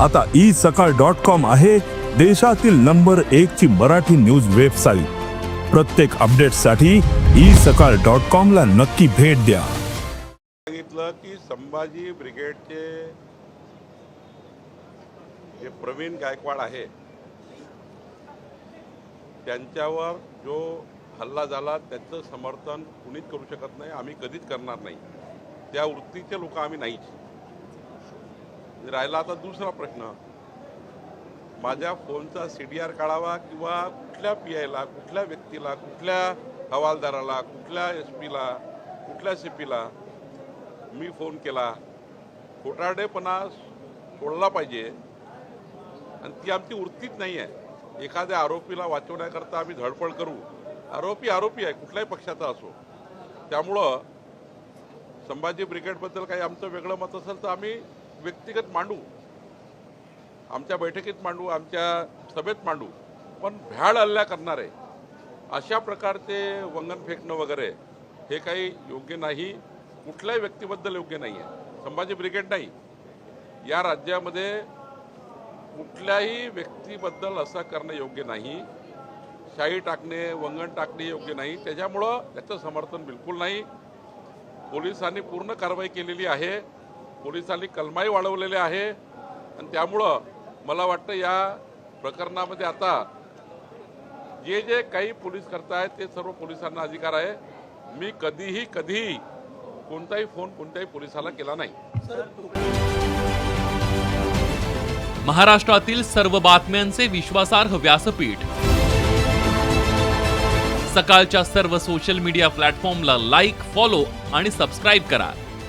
आता ई सकाळ dot com आहे देशातील नंबर एक ची मराठी न्यूज वेबसाईट. प्रत्येक अपडेटसाठी ई सकाळ डॉट कॉम ला नक्की भेट द्या. सांगितलं की संभाजी ब्रिगेडचे जे प्रवीण गायकवाड आहे त्यांच्यावर जो हल्ला झाला त्याचं समर्थन कुणीच करू शकत नाही आम्ही कधीच करणार नाही. त्या वृत्तीचे लोक आम्ही नाहीच. राहिला आता दुसरा प्रश्न. माझ्या फोनचा सी डी आर काढावा किंवा कुठल्या पी आयला कुठल्या व्यक्तीला कुठल्या हवालदाराला कुठल्या एस पीला कुठल्या सी पीला मी फोन केला. खोटारडेपणा सोडला पाहिजे. आणि ती आमची वृत्तीच नाही आहे एखाद्या आरोपीला वाचवण्याकरता आम्ही धडपड करू. आरोपी आरोपी आहे कुठल्याही पक्षाचा असो. त्यामुळं संभाजी ब्रिगेडबद्दल काही आमचं वेगळं मत असेल तर आम्ही व्यक्तिगत मांडू आमच्या बैठकीत मांडू आमच्या सभेत मांडू पण भ्याड हल्ल्या करणारे अशा प्रकारचे वंगण फेकणं वगैरे हे काही योग्य नाही. कुठल्याही व्यक्तीबद्दल योग्य नाही आहे संभाजी ब्रिगेड नाही. या राज्यामध्ये कुठल्याही व्यक्तीबद्दल असं करणं योग्य नाही. शाही टाकणे वंगण टाकणे योग्य नाही. त्याच्यामुळं त्याचं समर्थन बिलकुल नाही. पोलिसांनी पूर्ण कारवाई केलेली आहे. पोलिसांनी कलमाई वाढवलेले आहे. आणि त्यामुळं मला वाटतं या प्रकरणामध्ये आता जे जे काही पोलीस करतायत ते सर्व पोलिसांना अधिकार आहे. मी कधीही कधीही कोणताही फोन कोणत्याही पोलिसाला केला नाही. महाराष्ट्रातील सर्व बातम्यांचे विश्वासार्ह व्यासपीठ. सकाळच्या सर्व सोशल मीडिया प्लॅटफॉर्मला लाईक फॉलो आणि सबस्क्राईब करा.